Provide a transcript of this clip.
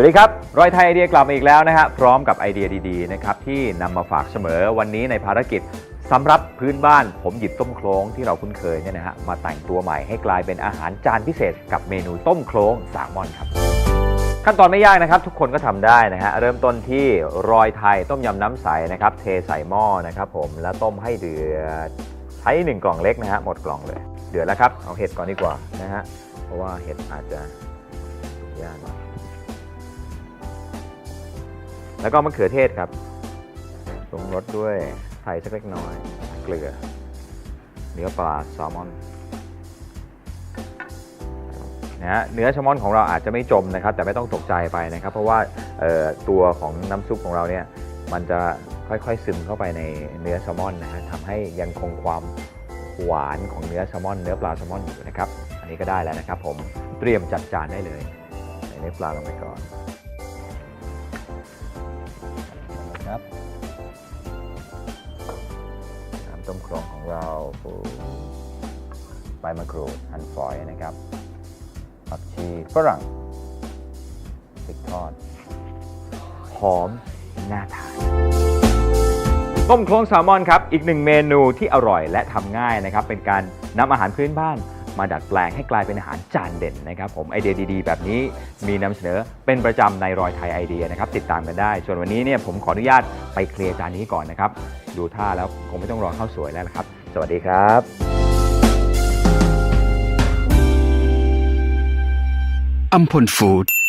วัสดีครับ รอยไทยไอเดียกลับมาอีกแล้วนะฮะพร้อมกับไอเดียดีๆนะครับที่นำมาฝากเสมอวันนี้ในภารกิจสำรับพื้นบ้านผมหยิบต้มโคลงที่เราคุ้นเคยเนี่ยนะฮะมาแต่งตัวใหม่ให้กลายเป็นอาหารจานพิเศษ กับเมนูต้มโคลงแซลมอนครับ ขั้นตอนไม่ยากนะครับทุกคนก็ทำได้นะฮะเริ่มต้นที่รอยไทยต้มยำน้ำใสนะครับเทใส่หม้อนะครับผมแล้วต้มให้เดือดใช้หนึ่งกล่องเล็กนะฮะหมดกล่องเลย เดือดแล้วครับเอาเห็ดก่อนดีกว่านะฮะเพราะว่าเห็ดอาจจะยากหน่อย แล้วก็มะเขือเทศครับปรุงรสด้วยไทยสักเล็กน้อย เกลือ เนื้อปลาแซลมอนนะฮะเนื้อแซลมอนของเราอาจจะไม่จมนะครับ แต่ไม่ต้องตกใจไปนะครับ เพราะว่าตัวของน้ำซุปของเราเนี่ยมันจะค่อยๆซึมเข้าไปในเนื้อแซลมอนนะฮะทำให้ยังคงความหวานของเนื้อแซลมอน เนื้อปลาแซลมอนอยู่นะครับ อันนี้ก็ได้แล้วนะครับ ผมเตรียมจัดจานได้เลยใส่เนื้อปลาลงไปก่อน ครับน้ำต้มโครงของเราปูใบมะกรูดหั่นฝอยนะครับผักชีฝรั่งพริกทอด หอมน่าทานต้มโครงแซลมอนครับ อีกหนึ่งเมนูที่อร่อยและทำง่ายนะครับ เป็นการนำอาหารพื้นบ้าน มาดัดแปลงให้กลายเป็นอาหารจานเด่นนะครับผมไอเดียดีๆ แบบนี้มีนำเสนอเป็นประจำในรอยไทยไอเดียนะครับติดตามกันได้ ส่วนวันนี้เนี่ยผมขออนุญาตไปเคลียร์จานนี้ก่อนนะครับดูท่าแล้วคงไม่ต้องรอข้าวสวยแล้วครับ สวัสดีครับอัมพลฟู้ด